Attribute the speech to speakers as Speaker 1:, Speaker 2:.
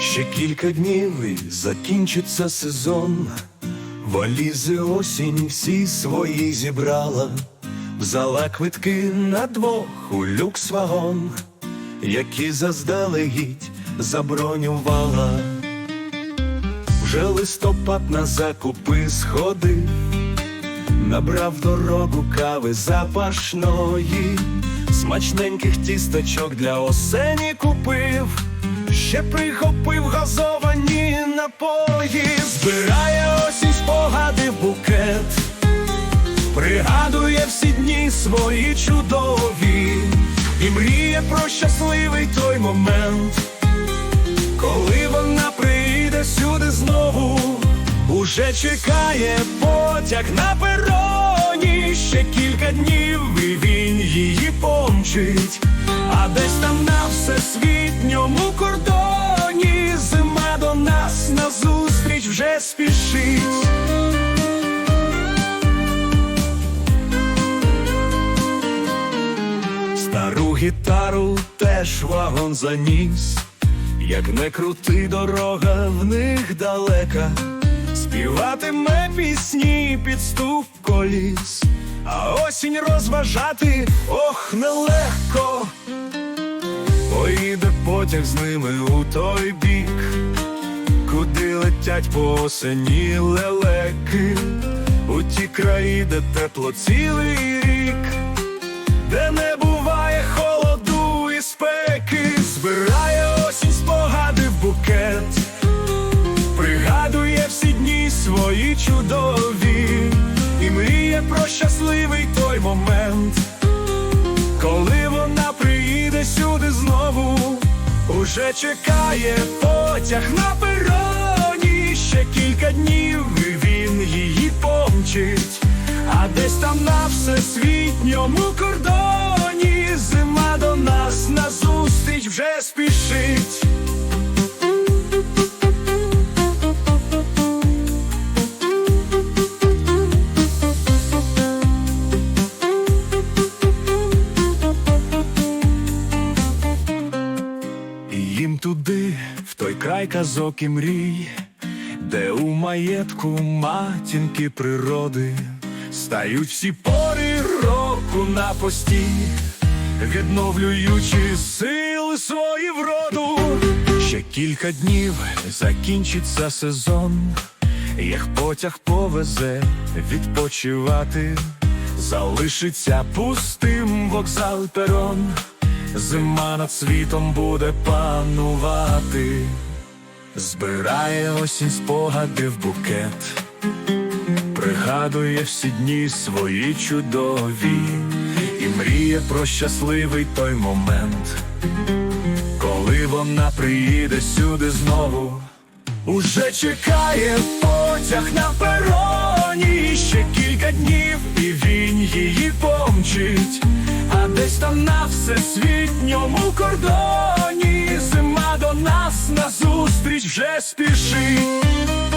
Speaker 1: Ще кілька днів і закінчиться сезон, валізи осінь всі свої зібрала, взяла квитки на двох у люкс-вагон, які заздалегідь забронювала. Вже листопад на закупи сходив, набрав дорогу кави запашної, смачненьких тісточок для осені купив, ще прихопив газовані напої, збирає осінь спогади букет, пригадує всі дні свої чудові, і мріє про щасливий той момент. Коли вона прийде сюди знову, уже чекає потяг на пероні, ще кілька днів і він її помчить, а десь там на всесвітньому спішить. Стару гітару теж вагон заніс, як не крути дорога в них далека, співатиме пісні під стук коліс, а осінь розважати ох нелегко, поїде потяг з ними у той бік, куди летять по осені лелеки, у ті краї, де тепло цілий рік. Де не буває холоду і спеки, збирає осінь спогади в букет, пригадує всі дні свої чудові, і мріє про щасливий той момент, уже чекає потяг на пероні, ще кілька днів і він її помчить. А десь там на всесвітньому кордоні зима до нас назустріч вже спішить. Туди, в той край казок і мрій, де у маєтку матінки природи стають всі пори року на пості, відновлюючи сили свої вроду. Ще кілька днів закінчиться сезон, як потяг повезе відпочивати, залишиться пустим вокзал перон, зима над світом буде панувати, збирає осінь спогади в букет. Пригадує всі дні свої чудові. І мріє про щасливий той момент, коли вона приїде сюди знову, уже чекає потяг на пероні, ще кілька днів, і він її помчить, а десь там на всесвітньому кордоні зима до нас назустріч вже спішить.